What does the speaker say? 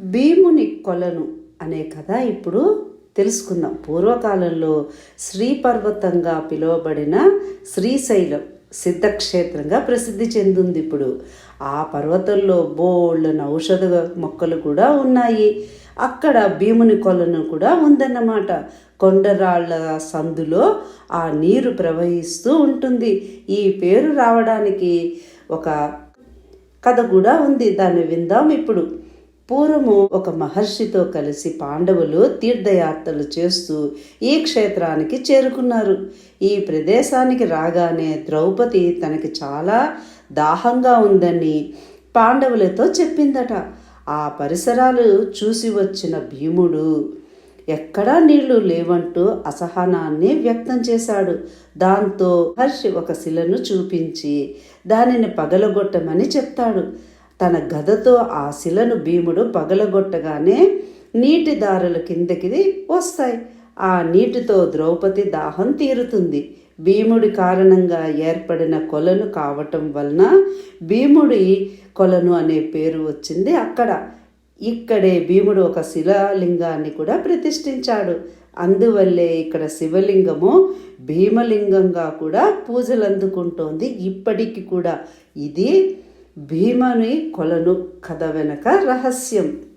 భీముని కొలను అనే కథ ఇప్పుడు తెలుసుకుందాం. పూర్వకాలంలో శ్రీపర్వతంగా పిలువబడిన శ్రీశైలం సిద్ధక్షేత్రంగా ప్రసిద్ధి చెందింది ఇప్పుడు. ఆ పర్వతంలో బోళ్ళను ఔషధ మొక్కలు కూడా ఉన్నాయి. అక్కడ భీముని కొలను కూడా ఉందన్నమాట. కొండరాళ్ళ సందులో ఆ నీరు ప్రవహిస్తూ ఉంటుంది. ఈ పేరు రావడానికి ఒక కథ కూడా ఉంది. దాన్ని విందాం ఇప్పుడు. పూర్వము ఒక మహర్షితో కలిసి పాండవులు తీర్థయాత్రలు చేస్తూ ఈ క్షేత్రానికి చేరుకున్నారు. ఈ ప్రదేశానికి రాగానే ద్రౌపది తనకి చాలా దాహంగా ఉందని పాండవులతో చెప్పిందట. ఆ పరిసరాలు చూసి వచ్చిన భీముడు ఎక్కడా నీళ్ళు లేవంటూ అసహనాన్ని వ్యక్తం చేశాడు. దాంతో హర్షి ఒక శిలను చూపించి దానిని పగలగొట్టమని చెప్తాడు. తన గదతో ఆ శిలను భీముడు పగలగొట్టగానే నీటి దారుల కిందకి వస్తాయి. ఆ నీటితో ద్రౌపది దాహం తీరుతుంది. భీముడి కారణంగా ఏర్పడిన కొలను కావటం వలన భీముడి కొలను అనే పేరు వచ్చింది అక్కడ. ఇక్కడే భీముడు ఒక శిలాలింగాన్ని కూడా ప్రతిష్ఠించాడు. అందువల్లే ఇక్కడ శివలింగము భీమలింగంగా కూడా పూజలు అందుకుంటోంది ఇప్పటికి కూడా ఇది భీమని కొలను కథ వెనక రహస్యం.